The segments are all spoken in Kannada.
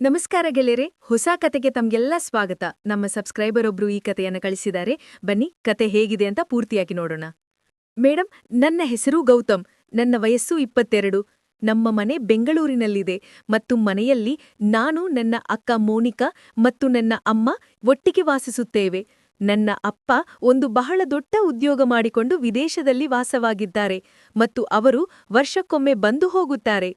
ನಮಸ್ಕಾರ ಗೆಳೆಯರೆ, ಹೊಸ ಕತೆಗೆ ತಮ್ಗೆಲ್ಲ ಸ್ವಾಗತ. ನಮ್ಮ ಸಬ್ಸ್ಕ್ರೈಬರ್ ಒಬ್ರು ಈ ಕತೆಯನ್ನ ಕಳಿಸಿದ್ದಾರೆ. ಬನ್ನಿ, ಕತೆ ಹೇಗಿದೆ ಅಂತ ಪೂರ್ತಿಯಾಗಿ ನೋಡೋಣ. ಮೇಡಮ್ ನನ್ನ ಹೆಸರು ಗೌತಮ್. ನನ್ನ ವಯಸ್ಸು ಇಪ್ಪತ್ತೆರಡು. ನಮ್ಮ ಮನೆ ಬೆಂಗಳೂರಿನಲ್ಲಿದೆ. ಮತ್ತು ಮನೆಯಲ್ಲಿ ನಾನು, ನನ್ನ ಅಕ್ಕ ಮೋನಿಕಾ ಮತ್ತು ನನ್ನ ಅಮ್ಮ ಒಟ್ಟಿಗೆ ವಾಸಿಸುತ್ತೇವೆ. ನನ್ನ ಅಪ್ಪ ಒಂದು ಬಹಳ ದೊಡ್ಡ ಉದ್ಯೋಗ ಮಾಡಿಕೊಂಡು ವಿದೇಶದಲ್ಲಿ ವಾಸವಾಗಿದ್ದಾರೆ. ಮತ್ತು ಅವರು ವರ್ಷಕ್ಕೊಮ್ಮೆ ಬಂದು ಹೋಗುತ್ತಾರೆ.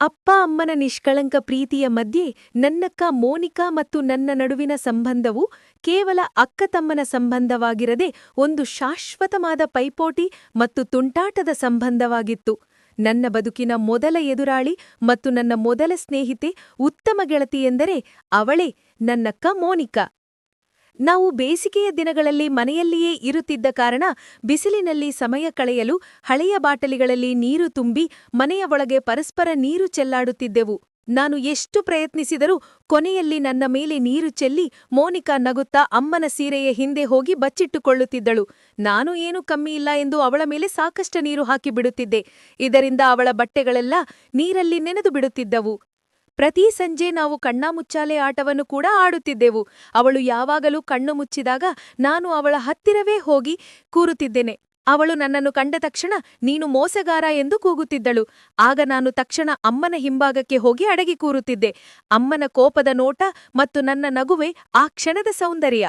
ಅಪ್ಪ ಅಮ್ಮನ ನಿಷ್ಕಳಂಕ ಪ್ರೀತಿಯ ಮಧ್ಯೆ ನನ್ನಕ್ಕ ಮೋನಿಕಾ ಮತ್ತು ನನ್ನ ನಡುವಿನ ಸಂಬಂಧವು ಕೇವಲ ಅಕ್ಕತಮ್ಮನ ಸಂಬಂಧವಾಗಿರದೆ ಒಂದು ಶಾಶ್ವತವಾದ ಪೈಪೋಟಿ ಮತ್ತು ತುಂಟಾಟದ ಸಂಬಂಧವಾಗಿತ್ತು. ನನ್ನ ಬದುಕಿನ ಮೊದಲ ಎದುರಾಳಿ ಮತ್ತು ನನ್ನ ಮೊದಲ ಸ್ನೇಹಿತೆ ಉತ್ತಮ ಗೆಳತಿಯೆಂದರೆ ಅವಳೇ ನನ್ನಕ್ಕ ಮೋನಿಕಾ. ನಾವು ಬೇಸಿಗೆಯ ದಿನಗಳಲ್ಲಿ ಮನೆಯಲ್ಲಿಯೇ ಇರುತ್ತಿದ್ದ ಕಾರಣ ಬಿಸಿಲಿನಲ್ಲಿ ಸಮಯ ಕಳೆಯಲು ಹಳೆಯ ಬಾಟಲಿಗಳಲ್ಲಿ ನೀರು ತುಂಬಿ ಮನೆಯ ಒಳಗೆ ಪರಸ್ಪರ ನೀರು ಚೆಲ್ಲಾಡುತ್ತಿದ್ದೆವು. ನಾನು ಎಷ್ಟು ಪ್ರಯತ್ನಿಸಿದರೂ ಕೊನೆಯಲ್ಲಿ ನನ್ನ ಮೇಲೆ ನೀರು ಚೆಲ್ಲಿ ಮೋನಿಕಾ ನಗುತ್ತಾ ಅಮ್ಮನ ಸೀರೆಯ ಹಿಂದೆ ಹೋಗಿ ಬಚ್ಚಿಟ್ಟುಕೊಳ್ಳುತ್ತಿದ್ದಳು. ನಾನು ಏನೂ ಕಮ್ಮಿ ಇಲ್ಲ ಎಂದು ಅವಳ ಮೇಲೆ ಸಾಕಷ್ಟು ನೀರು ಹಾಕಿಬಿಡುತ್ತಿದ್ದೆ. ಇದರಿಂದ ಅವಳ ಬಟ್ಟೆಗಳೆಲ್ಲ ನೀರಲ್ಲಿ ನೆನೆದು ಬಿಡುತ್ತಿದ್ದವು. ಪ್ರತಿ ಸಂಜೆ ನಾವು ಕಣ್ಣಾಮುಚ್ಚಾಲೆ ಆಟವನ್ನು ಕೂಡ ಆಡುತ್ತಿದ್ದೆವು. ಅವಳು ಯಾವಾಗಲೂ ಕಣ್ಣು ಮುಚ್ಚಿದಾಗ ನಾನು ಅವಳ ಹತ್ತಿರವೇ ಹೋಗಿ ಕೂರುತ್ತಿದ್ದೇನೆ. ಅವಳು ನನ್ನನ್ನು ಕಂಡ ತಕ್ಷಣ ನೀನು ಮೋಸಗಾರ ಎಂದು ಕೂಗುತ್ತಿದ್ದಳು. ಆಗ ನಾನು ತಕ್ಷಣ ಅಮ್ಮನ ಹಿಂಭಾಗಕ್ಕೆ ಹೋಗಿ ಅಡಗಿ ಕೂರುತ್ತಿದ್ದೆ. ಅಮ್ಮನ ಕೋಪದ ನೋಟ ಮತ್ತು ನನ್ನ ನಗುವೆ ಆ ಕ್ಷಣದ ಸೌಂದರ್ಯ.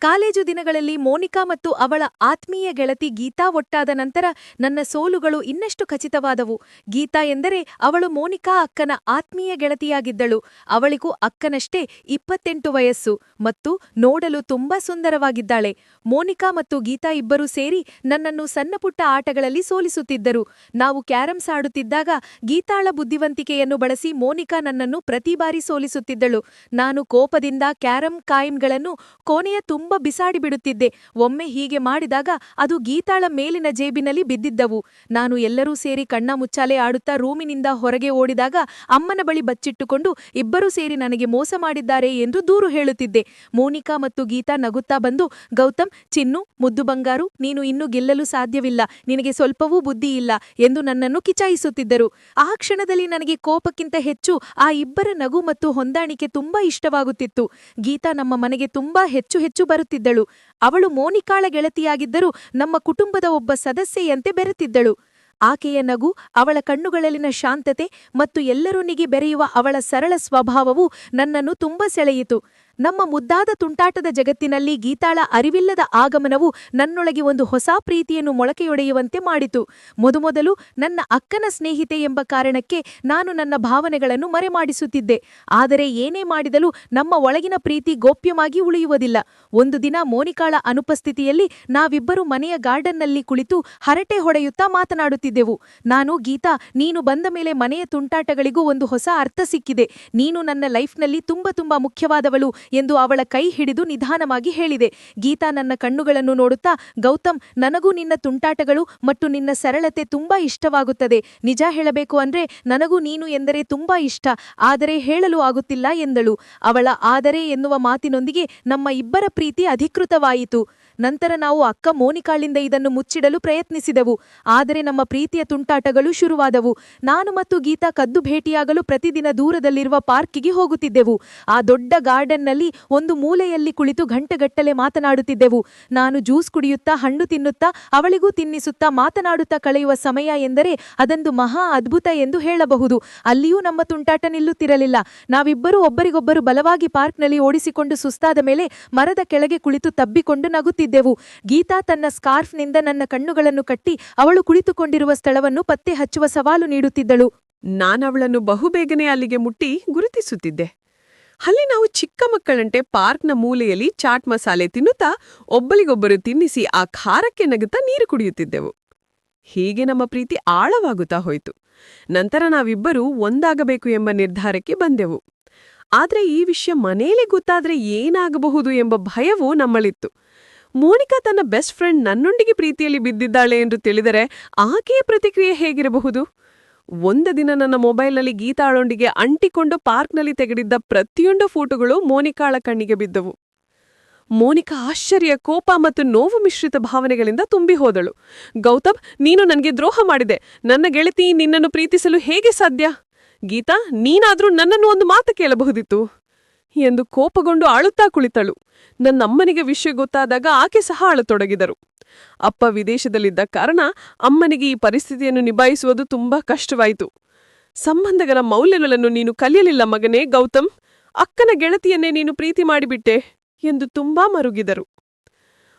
ಕಾಲೇಜು ದಿನಗಳಲ್ಲಿ ಮೋನಿಕಾ ಮತ್ತು ಅವಳ ಆತ್ಮೀಯ ಗೆಳತಿ ಗೀತಾ ಒಟ್ಟಾದ ನಂತರ ನನ್ನ ಸೋಲುಗಳು ಇನ್ನಷ್ಟು ಖಚಿತವಾದವು. ಗೀತಾ ಎಂದರೆ ಅವಳು ಮೋನಿಕಾ ಅಕ್ಕನ ಆತ್ಮೀಯ ಗೆಳತಿಯಾಗಿದ್ದಳು. ಅವಳಿಗೂ ಅಕ್ಕನಷ್ಟೇ ಇಪ್ಪತ್ತೆಂಟು ವಯಸ್ಸು ಮತ್ತು ನೋಡಲು ತುಂಬಾ ಸುಂದರವಾಗಿದ್ದಾಳೆ. ಮೋನಿಕಾ ಮತ್ತು ಗೀತಾ ಇಬ್ಬರೂ ಸೇರಿ ನನ್ನನ್ನು ಸಣ್ಣಪುಟ್ಟ ಆಟಗಳಲ್ಲಿ ಸೋಲಿಸುತ್ತಿದ್ದರು. ನಾವು ಕ್ಯಾರಮ್ಸ್ ಆಡುತ್ತಿದ್ದಾಗ ಗೀತಾಳ ಬುದ್ಧಿವಂತಿಕೆಯನ್ನು ಬಳಸಿ ಮೋನಿಕಾ ನನ್ನನ್ನು ಪ್ರತಿ ಬಾರಿ ಸೋಲಿಸುತ್ತಿದ್ದಳು. ನಾನು ಕೋಪದಿಂದ ಕ್ಯಾರಂ ಕಾಯಿನ್ಗಳನ್ನು ಕೋಣೆಯ ತುಂಬ ಬಿಸಾಡಿಬಿಡುತ್ತಿದ್ದೆ ಒಮ್ಮೆ ಹೀಗೆ ಮಾಡಿದಾಗ ಅದು ಗೀತಾಳ ಮೇಲಿನ ಜೇಬಿನಲ್ಲಿ ಬಿದ್ದಿದ್ದವು. ನಾನು ಎಲ್ಲರೂ ಸೇರಿ ಕಣ್ಣ ಮುಚ್ಚಾಲೆ ಆಡುತ್ತಾ ರೂಮಿನಿಂದ ಹೊರಗೆ ಓಡಿದಾಗ ಅಮ್ಮನ ಬಳಿ ಬಚ್ಚಿಟ್ಟುಕೊಂಡು ಇಬ್ಬರೂ ಸೇರಿ ನನಗೆ ಮೋಸ ಮಾಡಿದ್ದಾರೆ ಎಂದು ದೂರು ಹೇಳುತ್ತಿದ್ದೆ. ಮೋನಿಕಾ ಮತ್ತು ಗೀತಾ ನಗುತ್ತಾ ಬಂದು, ಗೌತಮ್, ಚಿನ್ನು, ಮುದ್ದು ಬಂಗಾರು, ನೀನು ಇನ್ನೂ ಗೆಲ್ಲಲು ಸಾಧ್ಯವಿಲ್ಲ. ನಿನಗೆ ಸ್ವಲ್ಪವೂ ಬುದ್ಧಿ ಇಲ್ಲ ಎಂದು ನನ್ನನ್ನು ಕಿಚಾಯಿಸುತ್ತಿದ್ದರು ಆ ಕ್ಷಣದಲ್ಲಿ ನನಗೆ ಕೋಪಕ್ಕಿಂತ ಹೆಚ್ಚು ಆ ಇಬ್ಬರ ನಗು ಮತ್ತು ಹೊಂದಾಣಿಕೆ ತುಂಬಾ ಇಷ್ಟವಾಗುತ್ತಿತ್ತು. ಗೀತಾ ನಮ್ಮ ಮನೆಗೆ ತುಂಬಾ ಹೆಚ್ಚು ಹೆಚ್ಚು ಬರುತ್ತಿದ್ದಳು. ಅವಳು ಮೋನಿಕಾಳ ಗೆಳತಿಯಾಗಿದ್ದರೂ ನಮ್ಮ ಕುಟುಂಬದ ಒಬ್ಬ ಸದಸ್ಯೆಯಂತೆ ಬೆರೆತಿದ್ದಳು. ಆಕೆಯ ನಗು, ಅವಳ ಕಣ್ಣುಗಳಲ್ಲಿನ ಶಾಂತತೆ ಮತ್ತು ಎಲ್ಲರೊಂದಿಗೆ ಬೆರೆಯುವ ಅವಳ ಸರಳ ಸ್ವಭಾವವು ನನ್ನನ್ನು ತುಂಬ ಸೆಳೆಯಿತು. ನಮ್ಮ ಮುದ್ದಾದ ತುಂಟಾಟದ ಜಗತ್ತಿನಲ್ಲಿ ಗೀತಾಳ ಅರಿವಿಲ್ಲದ ಆಗಮನವು ನನ್ನೊಳಗೆ ಒಂದು ಹೊಸ ಪ್ರೀತಿಯನ್ನು ಮೊಳಕೆಯೊಡೆಯುವಂತೆ ಮಾಡಿತು. ಮೊದಮೊದಲು ನನ್ನ ಅಕ್ಕನ ಸ್ನೇಹಿತೆ ಎಂಬ ಕಾರಣಕ್ಕೆ ನಾನು ನನ್ನ ಭಾವನೆಗಳನ್ನು ಮರೆಮಾಡಿಸುತ್ತಿದ್ದೆ. ಆದರೆ ಏನೇ ಮಾಡಿದಲು ನಮ್ಮ ಒಳಗಿನ ಪ್ರೀತಿ ಗೋಪ್ಯವಾಗಿ ಉಳಿಯುವುದಿಲ್ಲ. ಒಂದು ದಿನ ಮೋನಿಕಾಳ ಅನುಪಸ್ಥಿತಿಯಲ್ಲಿ ನಾವಿಬ್ಬರು ಮನೆಯ ಗಾರ್ಡನ್ನಲ್ಲಿ ಕುಳಿತು ಹರಟೆ ಹೊಡೆಯುತ್ತಾ ಮಾತನಾಡುತ್ತಿದ್ದೆವು. ನಾನು, ಗೀತಾ, ನೀನು ಬಂದ ಮೇಲೆ ಮನೆಯ ತುಂಟಾಟಗಳಿಗೂ ಒಂದು ಹೊಸ ಅರ್ಥ ಸಿಕ್ಕಿದೆ. ನೀನು ನನ್ನ ಲೈಫ್ನಲ್ಲಿ ತುಂಬ ತುಂಬ ಮುಖ್ಯವಾದವಳು. ಎಂದು ಅವಳ ಕೈ ಹಿಡಿದು ನಿಧಾನವಾಗಿ ಹೇಳಿದೆ. ಗೀತಾ ನನ್ನ ಕಣ್ಣುಗಳನ್ನು ನೋಡುತ್ತಾ, ಗೌತಮ್, ನನಗೂ ನಿನ್ನ ತುಂಟಾಟಗಳು ಮತ್ತು ನಿನ್ನ ಸರಳತೆ ತುಂಬಾ ಇಷ್ಟವಾಗುತ್ತದೆ. ನಿಜ ಹೇಳಬೇಕು ಅಂದ್ರೆ ನನಗೂ ನೀನು ಎಂದರೆ ತುಂಬಾ ಇಷ್ಟ. ಆದರೆ ಹೇಳಲು ಆಗುತ್ತಿಲ್ಲ ಎಂದಳು. ಅವಳ ಆದರೆ ಎನ್ನುವ ಮಾತಿನೊಂದಿಗೆ ನಮ್ಮ ಇಬ್ಬರ ಪ್ರೀತಿ ಅಧಿಕೃತವಾಯಿತು. ನಂತರ ನಾವು ಅಕ್ಕ ಮೋನಿಕಾಳಿಂದ ಇದನ್ನು ಮುಚ್ಚಿಡಲು ಪ್ರಯತ್ನಿಸಿದೆವು. ಆದರೆ ನಮ್ಮ ಪ್ರೀತಿಯ ತುಂಟಾಟಗಳು ಶುರುವಾದವು. ನಾನು ಮತ್ತು ಗೀತಾ ಕದ್ದು ಭೇಟಿಯಾಗಲು ಪ್ರತಿದಿನ ದೂರದಲ್ಲಿರುವ ಪಾರ್ಕಿಗೆ ಹೋಗುತ್ತಿದ್ದೆವು. ಆ ದೊಡ್ಡ ಗಾರ್ಡನ್ನಲ್ಲಿ ಒಂದು ಮೂಲೆಯಲ್ಲಿ ಕುಳಿತು ಗಂಟೆಗಟ್ಟಲೆ ಮಾತನಾಡುತ್ತಿದ್ದೆವು. ನಾನು ಜ್ಯೂಸ್ ಕುಡಿಯುತ್ತಾ, ಹಣ್ಣು ತಿನ್ನುತ್ತಾ, ಅವಳಿಗೂ ತಿನ್ನಿಸುತ್ತಾ ಮಾತನಾಡುತ್ತಾ ಕಳೆಯುವ ಸಮಯ ಎಂದರೆ ಅದೊಂದು ಮಹಾ ಅದ್ಭುತ ಎಂದು ಹೇಳಬಹುದು. ಅಲ್ಲಿಯೂ ನಮ್ಮ ತುಂಟಾಟ ನಿಲ್ಲುತ್ತಿರಲಿಲ್ಲ. ನಾವಿಬ್ಬರೂ ಒಬ್ಬರಿಗೊಬ್ಬರು ಬಲವಾಗಿ ಪಾರ್ಕ್ನಲ್ಲಿ ಓಡಿಸಿಕೊಂಡು ಸುಸ್ತಾದ ಮೇಲೆ ಮರದ ಕೆಳಗೆ ಕುಳಿತು ತಬ್ಬಿಕೊಂಡು ನಗುತ್ತಿದ್ದೆವು. ಗೀತಾ ತನ್ನ ಸ್ಕಾರ್ಫ್ನಿಂದ ನನ್ನ ಕಣ್ಣುಗಳನ್ನು ಕಟ್ಟಿ ಅವಳು ಕುಳಿತುಕೊಂಡಿರುವ ಸ್ಥಳವನ್ನು ಪತ್ತೆ ಹಚ್ಚುವ ಸವಾಲು ನೀಡುತ್ತಿದ್ದಳು. ನಾನವಳನ್ನು ಬಹುಬೇಗನೆ ಅಲ್ಲಿಗೆ ಮುಟ್ಟಿ ಗುರುತಿಸುತ್ತಿದ್ದೆ. ಅಲ್ಲಿ ನಾವು ಚಿಕ್ಕ ಮಕ್ಕಳಂತೆ ಪಾರ್ಕ್ನ ಮೂಲೆಯಲ್ಲಿ ಚಾಟ್ ಮಸಾಲೆ ತಿನ್ನುತ್ತಾ ಒಬ್ಬಳಿಗೊಬ್ಬರು ತಿನ್ನಿಸಿ ಆ ಖಾರಕ್ಕೆ ನಗುತ್ತಾ ನೀರು ಕುಡಿಯುತ್ತಿದ್ದೆವು. ಹೀಗೆ ನಮ್ಮ ಪ್ರೀತಿ ಆಳವಾಗುತ್ತಾ ಹೋಯಿತು. ನಂತರ ನಾವಿಬ್ಬರೂ ಒಂದಾಗಬೇಕು ಎಂಬ ನಿರ್ಧಾರಕ್ಕೆ ಬಂದೆವು. ಆದರೆ ಈ ವಿಷಯ ಮನೇಲಿ ಗೊತ್ತಾದರೆ ಏನಾಗಬಹುದು ಎಂಬ ಭಯವೂ ನಮ್ಮಳಿತ್ತು ಮೋನಿಕಾ ತನ್ನ ಬೆಸ್ಟ್ ಫ್ರೆಂಡ್ ನನ್ನೊಂದಿಗೆ ಪ್ರೀತಿಯಲ್ಲಿ ಬಿದ್ದಿದ್ದಾಳೆ ಎಂದು ತಿಳಿದರೆ ಆಕೆಯ ಪ್ರತಿಕ್ರಿಯೆ ಹೇಗಿರಬಹುದು? ಒಂದು ದಿನ ನನ್ನ ಮೊಬೈಲ್ನಲ್ಲಿ ಗೀತಾಳೊಂದಿಗೆ ಅಂಟಿಕೊಂಡು ಪಾರ್ಕ್ನಲ್ಲಿ ತೆಗೆದಿದ್ದ ಪ್ರತಿಯೊಂದು ಫೋಟೋಗಳು ಮೋನಿಕಾಳ ಕಣ್ಣಿಗೆ ಬಿದ್ದವು. ಮೋನಿಕಾ ಆಶ್ಚರ್ಯ, ಕೋಪ ಮತ್ತು ನೋವು ಮಿಶ್ರಿತ ಭಾವನೆಗಳಿಂದ ತುಂಬಿ ಹೋದಳು. ಗೌತಮ್, ನೀನು ನನಗೆ ದ್ರೋಹ ಮಾಡಿದೆ. ನನ್ನ ಗೆಳತಿ ನಿನ್ನನ್ನು ಪ್ರೀತಿಸಲು ಹೇಗೆ ಸಾಧ್ಯ? ಗೀತಾ, ನೀನಾದ್ರೂ ನನ್ನನ್ನು ಒಂದು ಮಾತು ಕೇಳಬಹುದಿತ್ತು? ಎಂದು ಕೋಪಗೊಂಡು ಅಳುತ್ತಾ ಕುಳಿತಳು. ನನ್ನಮ್ಮನಿಗೆ ವಿಷಯ ಗೊತ್ತಾದಾಗ ಆಕೆ ಸಹ ಅಳತೊಡಗಿದರು. ಅಪ್ಪ ವಿದೇಶದಲ್ಲಿದ್ದ ಕಾರಣ ಅಮ್ಮನಿಗೆ ಈ ಪರಿಸ್ಥಿತಿಯನ್ನು ನಿಭಾಯಿಸುವುದು ತುಂಬಾ ಕಷ್ಟವಾಯಿತು. ಸಂಬಂಧಗಳ ಮೌಲ್ಯಗಳನ್ನು ನೀನು ಕಲಿಯಲಿಲ್ಲ ಮಗನೇ ಗೌತಮ್. ಅಕ್ಕನ ಗೆಳತಿಯನ್ನೇ ನೀನು ಪ್ರೀತಿ ಮಾಡಿಬಿಟ್ಟೆ ಎಂದು ತುಂಬಾ ಮರುಗಿದರು.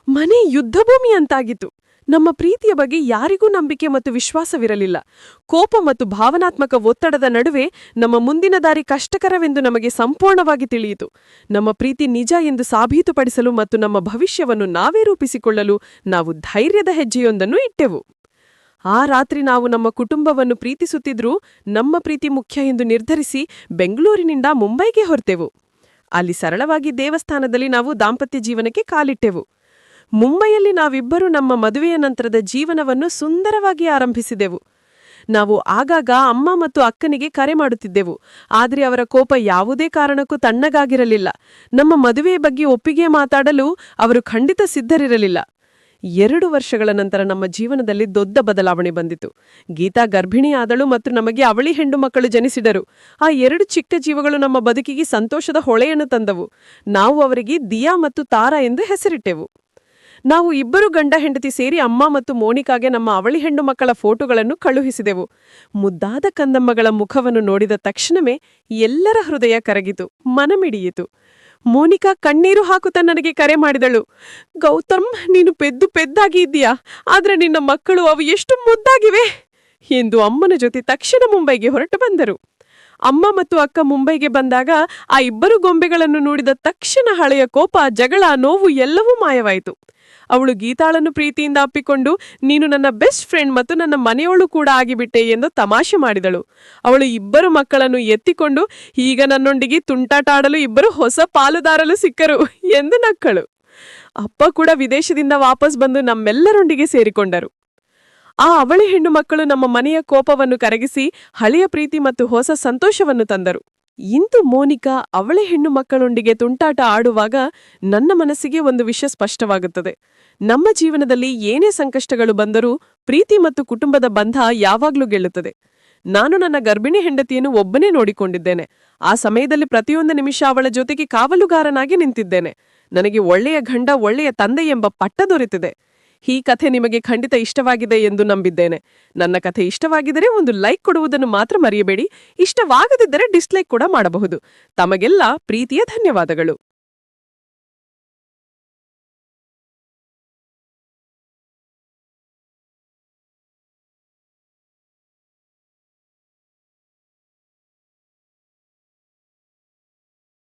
ಮನೆ ಯುದ್ಧಭೂಮಿ ಅಂತಾಗಿತ್ತು. ನಮ್ಮ ಪ್ರೀತಿಯ ಬಗ್ಗೆ ಯಾರಿಗೂ ನಂಬಿಕೆ ಮತ್ತು ವಿಶ್ವಾಸವಿರಲಿಲ್ಲ. ಕೋಪ ಮತ್ತು ಭಾವನಾತ್ಮಕ ಒತ್ತಡದ ನಡುವೆ ನಮ್ಮ ಮುಂದಿನ ದಾರಿ ಕಷ್ಟಕರವೆಂದು ನಮಗೆ ಸಂಪೂರ್ಣವಾಗಿ ತಿಳಿಯಿತು. ನಮ್ಮ ಪ್ರೀತಿ ನಿಜ ಎಂದು ಸಾಬೀತುಪಡಿಸಲು ಮತ್ತು ನಮ್ಮ ಭವಿಷ್ಯವನ್ನು ನಾವೇ ರೂಪಿಸಿಕೊಳ್ಳಲು ನಾವು ಧೈರ್ಯದ ಹೆಜ್ಜೆಯೊಂದನ್ನು ಇಟ್ಟೆವು. ಆ ರಾತ್ರಿ ನಾವು ನಮ್ಮ ಕುಟುಂಬವನ್ನು ಪ್ರೀತಿಸುತ್ತಿದ್ರೂ ನಮ್ಮ ಪ್ರೀತಿ ಮುಖ್ಯ ಎಂದು ನಿರ್ಧರಿಸಿ ಬೆಂಗಳೂರಿನಿಂದ ಮುಂಬೈಗೆ ಹೊರತೆವು ಅಲ್ಲಿ ಸರಳವಾಗಿ ದೇವಸ್ಥಾನದಲ್ಲಿ ನಾವು ದಾಂಪತ್ಯ ಜೀವನಕ್ಕೆ ಕಾಲಿಟ್ಟೆವು. ಮುಂಬೈಯಲ್ಲಿ ನಾವಿಬ್ಬರು ನಮ್ಮ ಮದುವೆಯ ನಂತರದ ಜೀವನವನ್ನು ಸುಂದರವಾಗಿ ಆರಂಭಿಸಿದೆವು. ನಾವು ಆಗಾಗ ಅಮ್ಮ ಮತ್ತು ಅಕ್ಕನಿಗೆ ಕರೆ ಮಾಡುತ್ತಿದ್ದೆವು. ಆದರೆ ಅವರ ಕೋಪ ಯಾವುದೇ ಕಾರಣಕ್ಕೂ ತಣ್ಣಗಾಗಿರಲಿಲ್ಲ. ನಮ್ಮ ಮದುವೆಯ ಬಗ್ಗೆ ಒಪ್ಪಿಗೆ ಮಾತಾಡಲು ಅವರು ಖಂಡಿತ ಸಿದ್ಧರಿರಲಿಲ್ಲ. ಎರಡು ವರ್ಷಗಳ ನಂತರ ನಮ್ಮ ಜೀವನದಲ್ಲಿ ದೊಡ್ಡ ಬದಲಾವಣೆ ಬಂದಿತು. ಗೀತಾ ಗರ್ಭಿಣಿಯಾದಳು ಮತ್ತು ನಮಗೆ ಅವಳಿ ಹೆಣ್ಣು ಮಕ್ಕಳು ಜನಿಸಿದರು. ಆ ಎರಡು ಚಿಕ್ಕ ಜೀವಗಳು ನಮ್ಮ ಬದುಕಿಗೆ ಸಂತೋಷದ ಹೊಳೆಯನ್ನು ತಂದವು. ನಾವು ಅವರಿಗೆ ದಿಯಾ ಮತ್ತು ತಾರಾ ಎಂದು ಹೆಸರಿಟ್ಟೆವು. ನಾವು ಇಬ್ಬರು ಗಂಡ ಹೆಂಡತಿ ಸೇರಿ ಅಮ್ಮ ಮತ್ತು ಮೋನಿಕಾಗೆ ನಮ್ಮ ಅವಳಿ ಹೆಣ್ಣು ಮಕ್ಕಳ ಫೋಟೋಗಳನ್ನು ಕಳುಹಿಸಿದೆವು. ಮುದ್ದಾದ ಕಂದಮ್ಮಗಳ ಮುಖವನ್ನು ನೋಡಿದ ತಕ್ಷಣವೇ ಎಲ್ಲರ ಹೃದಯ ಕರಗಿತು, ಮನಮಿಡಿಯಿತು. ಮೋನಿಕಾ ಕಣ್ಣೀರು ಹಾಕುತ್ತಾ ನನಗೆ ಕರೆ ಮಾಡಿದಳು, ಗೌತಮ್, ನೀನು ಪೆದ್ದು ಪೆದ್ದಾಗಿ ಇದ್ದೀಯಾ? ಆದರೆ ನಿನ್ನ ಮಕ್ಕಳು ಅವು ಎಷ್ಟು ಮುದ್ದಾಗಿವೆ? ಎಂದು ಅಮ್ಮನ ಜೊತೆ ತಕ್ಷಣ ಮುಂಬೈಗೆ ಹೊರಟು ಬಂದರು. ಅಮ್ಮ ಮತ್ತು ಅಕ್ಕ ಮುಂಬೈಗೆ ಬಂದಾಗ ಆ ಇಬ್ಬರು ಗೊಂಬೆಗಳನ್ನು ನೋಡಿದ ತಕ್ಷಣ ಹಳೆಯ ಕೋಪ, ಜಗಳ, ನೋವು ಎಲ್ಲವೂ ಮಾಯವಾಯಿತು. ಅವಳು ಗೀತಾಳನ್ನು ಪ್ರೀತಿಯಿಂದ ಅಪ್ಪಿಕೊಂಡು, ನೀನು ನನ್ನ ಬೆಸ್ಟ್ ಫ್ರೆಂಡ್ ಮತ್ತು ನನ್ನ ಮನೆಯವಳು ಕೂಡ ಆಗಿಬಿಟ್ಟೆ ಎಂದು ತಮಾಷೆ ಮಾಡಿದಳು. ಅವಳು ಇಬ್ಬರು ಮಕ್ಕಳನ್ನು ಎತ್ತಿಕೊಂಡು, ಈಗ ನನ್ನೊಂದಿಗೆ ತುಂಟಾಟ ಆಡಲು ಇಬ್ಬರು ಹೊಸ ಪಾಲುದಾರಲು ಸಿಕ್ಕರು ಎಂದು ನಕ್ಕಳು. ಅಪ್ಪ ಕೂಡ ವಿದೇಶದಿಂದ ವಾಪಸ್ ಬಂದು ನಮ್ಮೆಲ್ಲರೊಂದಿಗೆ ಸೇರಿಕೊಂಡರು. ಆ ಅವಳಿ ಹೆಣ್ಣು ಮಕ್ಕಳು ನಮ್ಮ ಮನೆಯ ಕೋಪವನ್ನು ಕರಗಿಸಿ, ಹಳೆಯ ಪ್ರೀತಿ ಮತ್ತು ಹೊಸ ಸಂತೋಷವನ್ನು ತಂದರು. ಇಂದು ಮೋನಿಕಾ ಅವಳೆ ಹೆಣ್ಣು ಮಕ್ಕಳೊಂದಿಗೆ ತುಂಟಾಟ ಆಡುವಾಗ ನನ್ನ ಮನಸ್ಸಿಗೆ ಒಂದು ವಿಷಯ ಸ್ಪಷ್ಟವಾಗುತ್ತದೆ. ನಮ್ಮ ಜೀವನದಲ್ಲಿ ಏನೇ ಸಂಕಷ್ಟಗಳು ಬಂದರೂ ಪ್ರೀತಿ ಮತ್ತು ಕುಟುಂಬದ ಬಂಧ ಯಾವಾಗ್ಲೂ ಗೆಲ್ಲುತ್ತದೆ. ನಾನು ನನ್ನ ಗರ್ಭಿಣಿ ಹೆಂಡತಿಯನ್ನು ಒಬ್ಬನೇ ನೋಡಿಕೊಂಡಿದ್ದೇನೆ. ಆ ಸಮಯದಲ್ಲಿ ಪ್ರತಿಯೊಂದು ನಿಮಿಷ ಅವಳ ಜೊತೆಗೆ ಕಾವಲುಗಾರನಾಗಿ ನಿಂತಿದ್ದೇನೆ. ನನಗೆ ಒಳ್ಳೆಯ ಗಂಡ, ಒಳ್ಳೆಯ ತಂದೆ ಎಂಬ ಪಟ್ಟ ದೊರೆತಿದೆ. ಈ ಕಥೆ ನಿಮಗೆ ಖಂಡಿತ ಇಷ್ಟವಾಗಿದೆ ಎಂದು ನಂಬಿದ್ದೇನೆ. ನನ್ನ ಕಥೆ ಇಷ್ಟವಾಗಿದ್ದರೆ ಒಂದು ಲೈಕ್ ಕೊಡುವುದನ್ನು ಮಾತ್ರ ಮರೆಯಬೇಡಿ. ಇಷ್ಟವಾಗದಿದ್ದರೆ ಡಿಸ್ಲೈಕ್ ಕೂಡ ಮಾಡಬಹುದು. ತಮಗೆಲ್ಲ ಪ್ರೀತಿಯ ಧನ್ಯವಾದಗಳು.